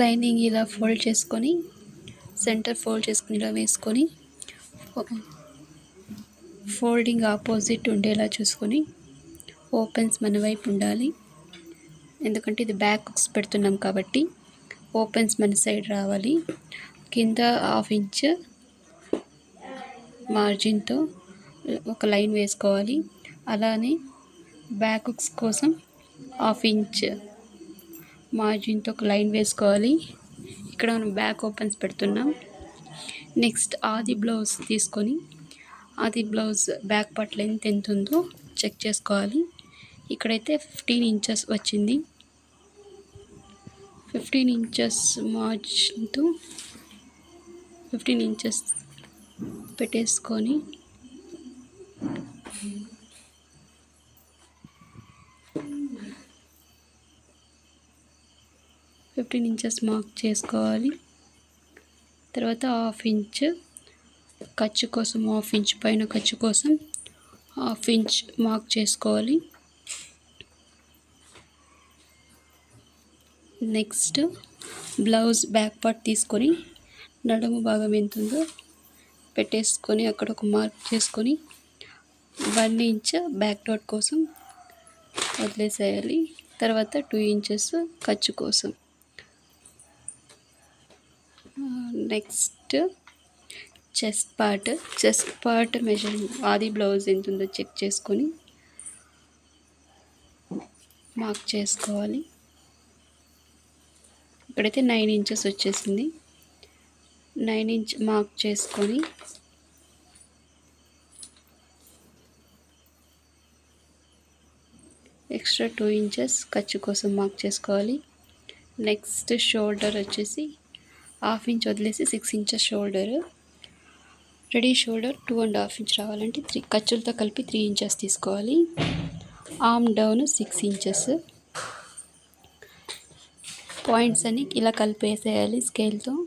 Lining ఇలా fold చేసుకొని centre fold చేసుకుని ఇలా వేసుకొని ఫోల్డింగ్ ఆపోజిట్ ఉండేలా చూసుకొని ఓపెన్స్ మన వైపు ఉండాలి. ఎందుకంటే ఇది బ్యాక్ హుక్స్ పెడుతున్నాం కాబట్టి ఓపెన్స్ మన సైడ్ రావాలి. కింద హాఫ్ ఇంచ్ మార్జిన్తో ఒక లైన్ వేసుకోవాలి. అలానే బ్యాక్ హుక్స్ కోసం హాఫ్ ఇంచ్ మార్జిన్తో ఒక లైన్ వేసుకోవాలి. ఇక్కడ మనం బ్యాక్ ఓపెన్స్ పెడుతున్నాం. నెక్స్ట్ ఆది బ్లౌజ్ తీసుకొని ఆది బ్లౌజ్ బ్యాక్ పార్ట్ లెంత్ ఎంత ఉందో చెక్ చేసుకోవాలి. ఇక్కడైతే ఫిఫ్టీన్ ఇంచెస్ వచ్చింది. ఫిఫ్టీన్ ఇంచెస్ మార్జిన్తో ఫిఫ్టీన్ ఇంచెస్ పెట్టేసుకొని ఫిఫ్టీన్ ఇంచెస్ మార్క్ చేసుకోవాలి. తర్వాత హాఫ్ ఇంచ్ ఖర్చు కోసం హాఫ్ ఇంచ్ పైన ఖర్చు కోసం హాఫ్ ఇంచ్ మార్క్ చేసుకోవాలి. నెక్స్ట్ బ్లౌజ్ బ్యాక్ పార్ట్ తీసుకొని నడుము భాగం ఎంత ఉందో పెట్టేసుకొని అక్కడ ఒక మార్క్ చేసుకొని వన్ ఇంచ్ బ్యాక్ డాట్ కోసం వదిలేసేయాలి. తర్వాత టూ ఇంచెస్ ఖర్చు కోసం. Next chest part. Chest part measure అది బ్లౌజ్ ఎంత ఉందో చెక్ చేసుకొని మార్క్ చేసుకోవాలి. ఇక్కడైతే నైన్ ఇంచెస్ వచ్చేసింది. నైన్ ఇంచ్ మార్క్ చేసుకొని ఎక్స్ట్రా టూ ఇంచెస్ ఖర్చు కోసం మార్క్ చేసుకోవాలి. నెక్స్ట్ షోల్డర్ వచ్చేసి హాఫ్ ఇంచ్ వదిలేసి six inches shoulder. Ready shoulder two and half inch రావాలంటే త్రీ ఖర్చులతో కలిపి త్రీ ఇంచెస్ తీసుకోవాలి. Arm down six inches. Points అని ఇలా కలిపేసేయాలి స్కేల్తో.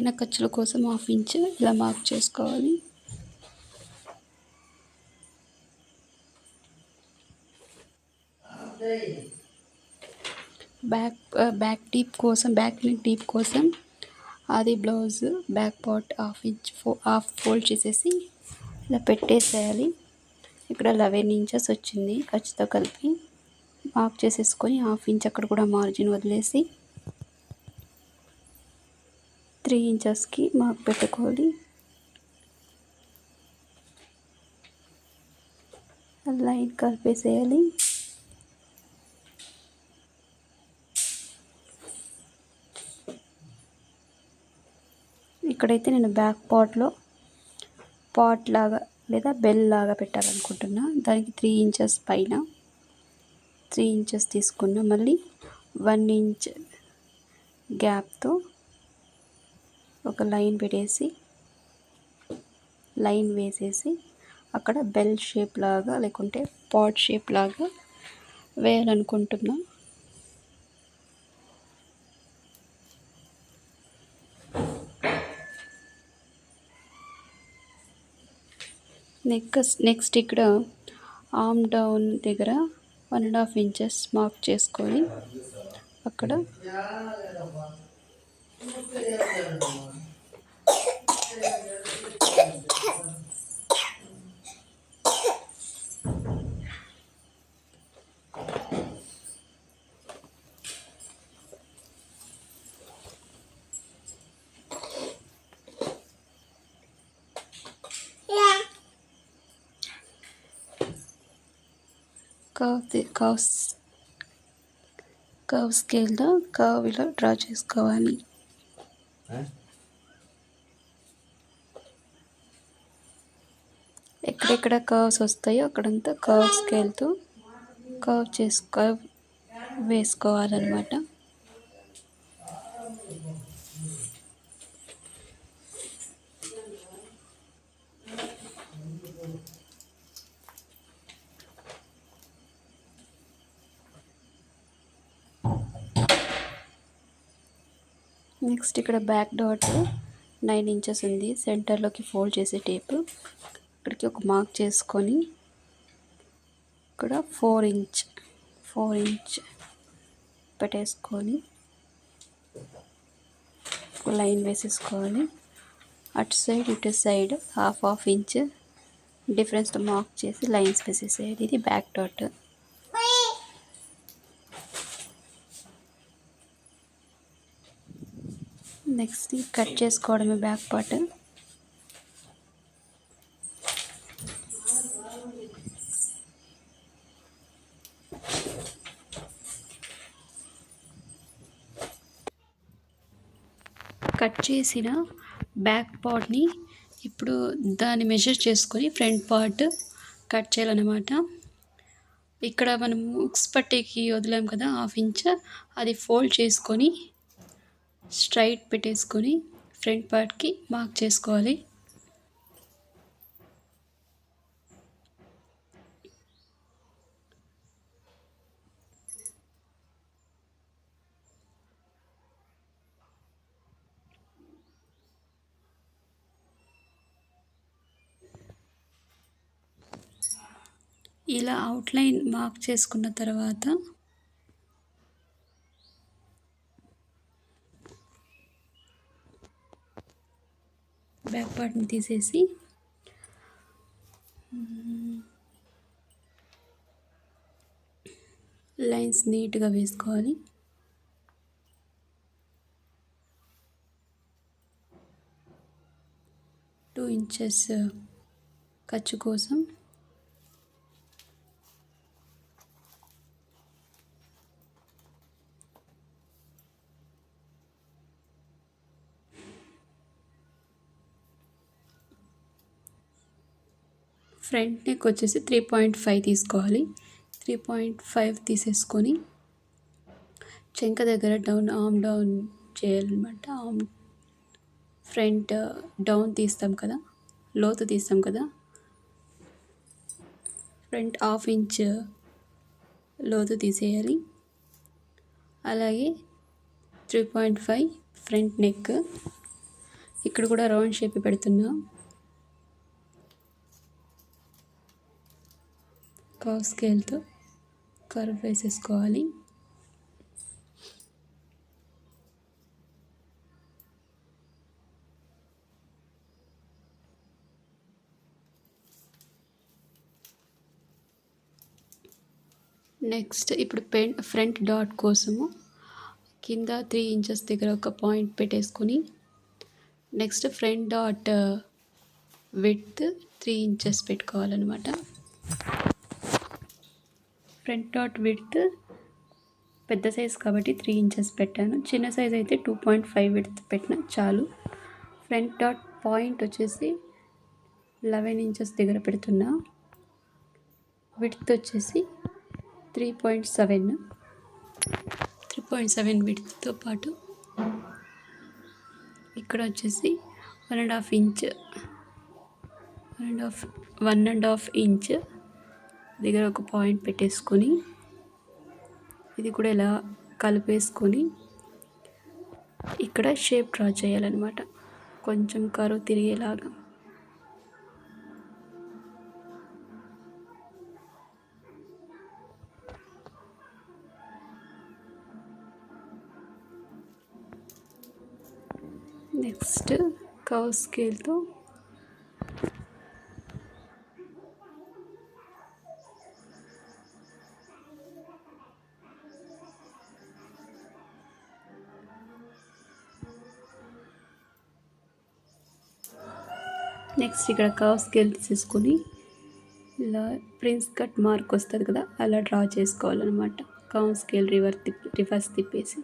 పైన ఖర్చుల కోసం హాఫ్ ఇంచ్ ఇలా మార్క్ చేసుకోవాలి. బ్యాక్ బ్యాక్ డీప్ కోసం బ్యాక్ టీప్ డీప్ కోసం అది blouse back part half inch ఫో హాఫ్ ఫోల్డ్ చేసేసి ఇలా పెట్టేసేయాలి. ఇక్కడ లెవెన్ ఇంచెస్ వచ్చింది ఖర్చుతో కలిపి. మార్క్ చేసేసుకొని హాఫ్ ఇంచ్ అక్కడ కూడా మార్జిన్ వదిలేసి త్రీ ఇంచెస్కి మార్క్ పెట్టుకోవాలి. లైట్ కలిపేసేయాలి. ఇక్కడైతే నేను బ్యాక్ పాట్లో పాట్ లాగా లేదా బెల్ లాగా పెట్టాలనుకుంటున్నా. దానికి త్రీ ఇంచెస్ పైన త్రీ ఇంచెస్ తీసుకున్నా మళ్ళీ వన్ ఇంచ్ గ్యాప్తో ఒక లైన్ పెట్టేసి లైన్ వేసేసి అక్కడ బెల్ షేప్ లాగా లేకుంటే పాట్ షేప్ లాగా వేయాలనుకుంటున్నా. నెక్స్ట్ నెక్స్ట్ ఇక్కడ ఆమ్ డౌన్ దగ్గర one and half inches mark చేసుకొని అక్కడ కర్వ్ కర్వ్ కర్వ్ ఇలా డ్రా చేసుకోవాలి. ఎక్కడెక్కడ కర్వ్స్ వస్తాయో అక్కడంతా కర్వ్ స్కేల్తో కర్వ్ చేసు కర్వ్ వేసుకోవాలన్నమాట. నెక్స్ట్ ఇక్కడ బ్యాక్ డాట్ నైన్ ఇంచెస్ ఉంది. సెంటర్లోకి ఫోల్డ్ చేసే టేప్. ఇక్కడికి ఒక మార్క్ చేసుకొని ఇక్కడ ఫోర్ ఇంచ్ ఫోర్ ఇంచ్ పెట్టేసుకొని ఒక లైన్ వేసేసుకోవాలి అటు సైడ్ ఇటు సైడ్ హాఫ్ హాఫ్ ఇంచ్ డిఫరెన్స్తో మార్క్ చేసి లైన్స్ వేసేసేయాలి. ఇది బ్యాక్ డాట్. నెక్స్ట్ కట్ చేసుకోవడమే బ్యాక్ పార్ట్. కట్ చేసిన బ్యాక్ పార్ట్ని ఇప్పుడు దాన్ని మెజర్ చేసుకొని ఫ్రంట్ పార్ట్ కట్ చేయాలన్నమాట. ఇక్కడ మనం ఉక్స్ పట్టేకి వదిలాం కదా హాఫ్ ఇంచ్. అది ఫోల్డ్ చేసుకొని స్ట్రైట్ పెట్టేసుకొని ఫ్రంట్ పార్ట్కి మార్క్ చేసుకోవాలి. ఇలా అవుట్లైన్ మార్క్ చేసుకున్న తర్వాత వాటిని తీసేసి లైన్స్ నీట్గా వేసుకోవాలి. టూ ఇంచెస్ ఖర్చు కోసం ఫ్రంట్ నెక్ వచ్చేసి త్రీ పాయింట్ ఫైవ్ తీసుకోవాలి. త్రీ పాయింట్ ఫైవ్ తీసేసుకొని చెంక దగ్గర డౌన్ ఆమ్ డౌన్ చేయాలన్నమాట. ఆమ్ ఫ్రంట్ డౌన్ తీస్తాం కదా లోతు తీస్తాం కదా. ఫ్రంట్ హాఫ్ ఇంచ్ లోతు తీసేయాలి. అలాగే three point five front neck. ఇక్కడ కూడా రౌండ్ షేప్ పెడుతున్నాం. కర్వ్ స్కేల్తో కర్వ్ వేసేసుకోవాలి. నెక్స్ట్ ఇప్పుడు పెన్ ఫ్రంట్ డాట్ కోసము కింద త్రీ ఇంచెస్ దగ్గర ఒక పాయింట్ పెట్టేసుకొని next front dot with three inches పెట్టుకోవాలన్నమాట. ఫ్రంట్ డాట్ విడ్త్ పెద్ద సైజ్ కాబట్టి త్రీ ఇంచెస్ పెట్టాను. చిన్న సైజ్ అయితే టూ పాయింట్ ఫైవ్ విడ్త్ పెట్టిన చాలు. ఫ్రంట్ డాట్ పాయింట్ వచ్చేసి లెవెన్ ఇంచెస్ దగ్గర పెడుతున్నా. విడ్త్ వచ్చేసి three point seven three point seven విడ్త్తో పాటు ఇక్కడ వచ్చేసి one and half inch one and half one and half inch దగ్గర ఒక పాయింట్ పెట్టేసుకొని ఇది కూడా ఇలా కలిపేసుకొని ఇక్కడ షేప్ డ్రా చేయాలన్నమాట. కొంచెం కరువు తిరిగేలాగా. నెక్స్ట్ కవ్ స్కేల్తో నెక్స్ట్ ఇక్కడ కర్వ్ స్కేల్ తీసేసుకొని ఇలా ప్రిన్స్ కట్ మార్క్ వస్తుంది కదా అలా డ్రా చేసుకోవాలన్నమాట. కర్వ్ స్కేల్ రివర్ తిప్పి రివర్స్ తిప్పేసి.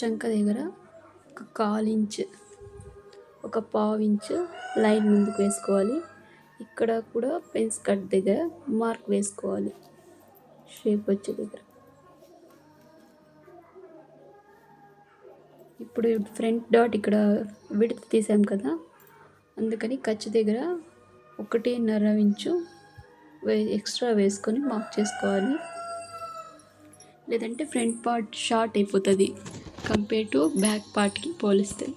చంక దగ్గర ఒక కాల్ ఇంచ్ ఒక పావు ఇంచు లైన్ ముందుకు వేసుకోవాలి. ఇక్కడ కూడా పెన్స్ కట్ దగ్గర మార్క్ వేసుకోవాలి. షేప్ వచ్చే దగ్గర. ఇప్పుడు ఫ్రంట్ డాట్ ఇక్కడ విడత తీసాం కదా. అందుకని ఖర్చు దగ్గర ఒకటిన్నర ఇంచు వే ఎక్స్ట్రా వేసుకొని మార్క్ చేసుకోవాలి. లేదంటే ఫ్రంట్ పార్ట్ షార్ట్ అయిపోతుంది. కంపేర్ టు బ్యాక్ పార్ట్కి పోలిస్తే.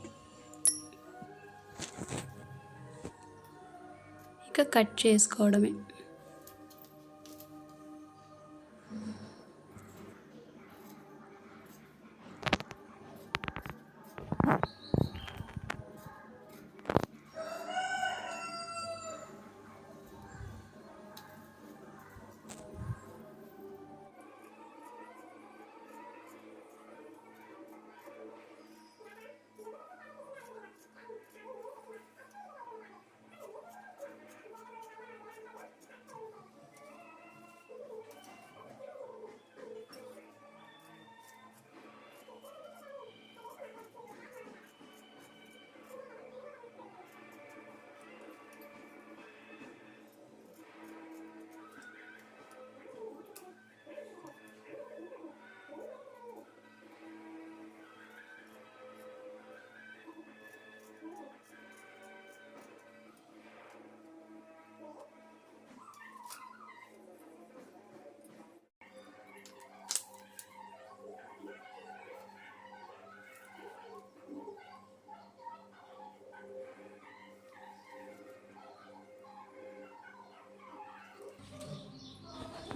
ఇక కట్ చేసుకోవడమే.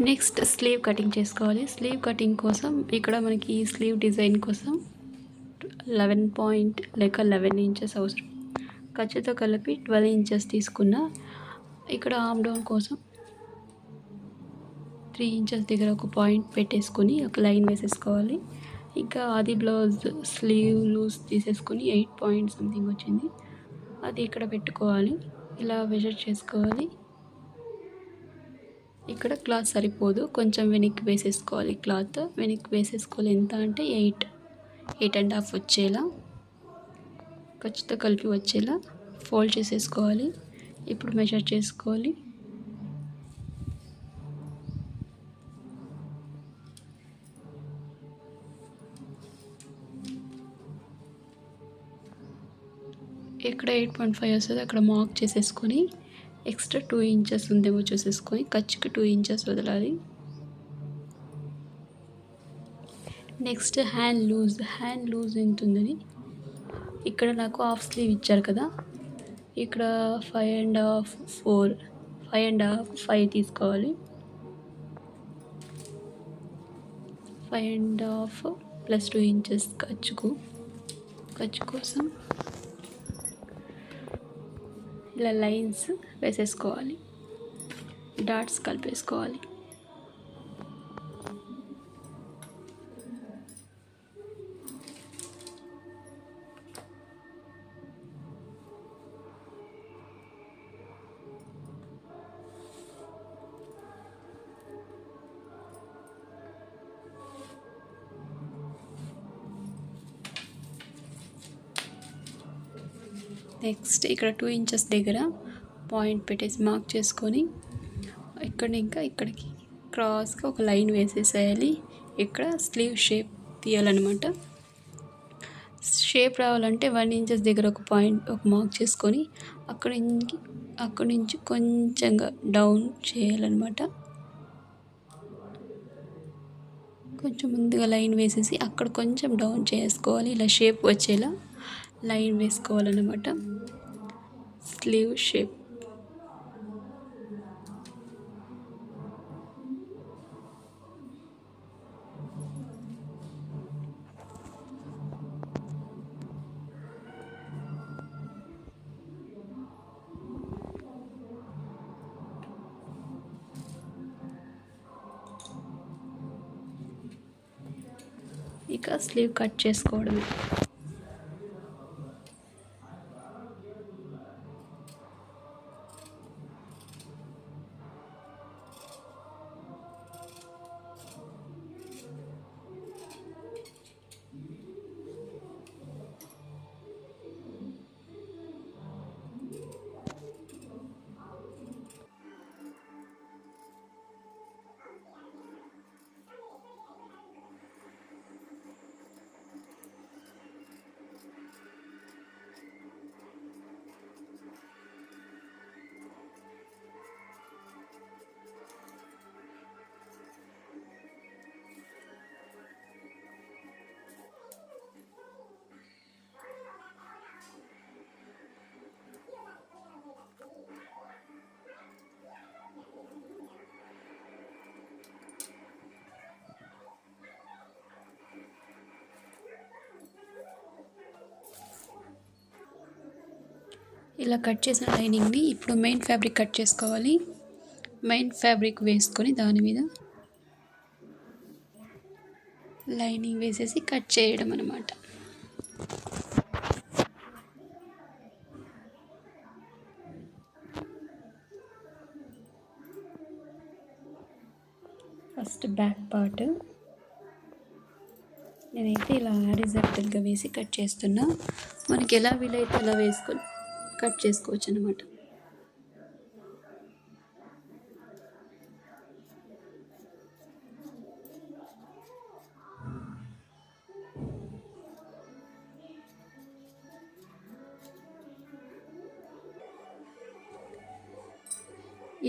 నెక్స్ట్ స్లీవ్ కటింగ్ చేసుకోవాలి. స్లీవ్ కటింగ్ కోసం ఇక్కడ మనకి స్లీవ్ డిజైన్ కోసం లెవెన్ పాయింట్ లేక లెవెన్ ఇంచెస్ అవసరం. ఖర్చుతో కలిపి ట్వెల్వ్ ఇంచెస్ తీసుకున్న ఇక్కడ ఆమ్ డౌన్ కోసం త్రీ ఇంచెస్ దగ్గర ఒక పాయింట్ పెట్టేసుకొని ఒక లైన్ వేసేసుకోవాలి. ఇంకా అది బ్లౌజ్ స్లీవ్ లూజ్ తీసేసుకొని ఎయిట్ పాయింట్ సంథింగ్ వచ్చింది. అది ఇక్కడ పెట్టుకోవాలి. ఇలా మెజర్ చేసుకోవాలి. ఇక్కడ క్లాత్ సరిపోదు. కొంచెం వెనక్కి వేసేసుకోవాలి క్లాత్. వెనక్కి వేసేసుకోవాలి ఎంత అంటే ఎయిట్. ఎయిట్ అండ్ హాఫ్ వచ్చేలా. ఖచ్చితంగా కలిపి వచ్చేలా ఫోల్డ్ చేసేసుకోవాలి. ఇప్పుడు మెజర్ చేసుకోవాలి. ఎక్కడ ఎయిట్ పాయింట్ ఫైవ్ వస్తుంది అక్కడ మార్క్ చేసేసుకొని ఎక్స్ట్రా టూ ఇంచెస్ ఉందేమో చూసేసుకొని ఖర్చుకి టూ ఇంచెస్ వదలాలి. Next hand loose hand loose ఎంత ఉందని ఇక్కడ నాకు హాఫ్ స్లీవ్ ఇచ్చారు కదా. ఇక్కడ five and half four five and half five తీసుకోవాలి. Five and half plus two inches ఖర్చుకు ఖర్చు కోసం ఇలా లైన్స్ వేసేసుకోవాలి. డాట్స్ కలిపేసుకోవాలి. నెక్స్ట్ ఇక్కడ టూ ఇంచెస్ దగ్గర పాయింట్ పెట్టేసి మార్క్ చేసుకొని ఇక్కడ ఇంకా ఇక్కడికి క్రాస్గా ఒక లైన్ వేసేసేయాలి. ఇక్కడ స్లీవ్ షేప్ తీయాలన్నమాట. షేప్ రావాలంటే వన్ ఇంచెస్ దగ్గర ఒక పాయింట్ ఒక మార్క్ చేసుకొని అక్కడి నుంచి అక్కడి నుంచి కొంచెంగా డౌన్ చేయాలన్నమాట. కొంచెం ముందుగా లైన్ వేసేసి అక్కడ కొంచెం డౌన్ చేసుకోవాలి. ఇలా షేప్ వచ్చేలా. లైన్ వేసుకోవాలన్నమాట. Sleeve shape. ఇక స్లీవ్ కట్ చేసుకోవడమే. ఇలా కట్ చేసిన లైనింగ్ని ఇప్పుడు మెయిన్ ఫ్యాబ్రిక్ కట్ చేసుకోవాలి. మెయిన్ ఫ్యాబ్రిక్ వేసుకొని దాని మీద లైనింగ్ వేసేసి కట్ చేయడం అనమాట ఫస్ట్ బ్యాక్ పార్ట్ నేనైతే ఇలా హారిజాంటల్గా వేసి కట్ చేస్తున్నా. మనకి ఎలా వీలైతే అలా వేసుకొని కట్ చేసుకోవచ్చు అనమాట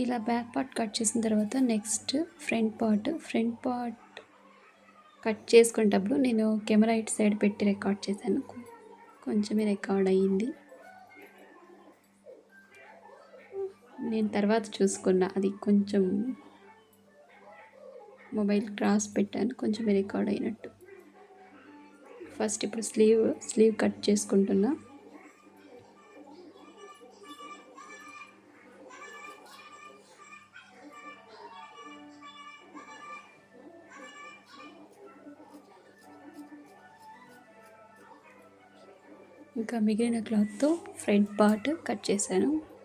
ఇలా బ్యాక్ పార్ట్ కట్ చేసిన తర్వాత next front part front part cut చేసుకునేటప్పుడు నేను కెమెరా ఇటు సైడ్ పెట్టి రికార్డ్ చేశాను. కొంచెమే రికార్డ్ అయ్యింది. నేను తర్వాత చూసుకున్నా. అది కొంచెం మొబైల్ క్రాస్ పెట్టాను. కొంచెం రికార్డ్ అయినట్టు. ఫస్ట్ ఇప్పుడు స్లీవ్ స్లీవ్ కట్ చేసుకుంటున్నా. ఇంకా మిగిలిన క్లాత్తో ఫ్రంట్ పార్ట్ కట్ చేశాను.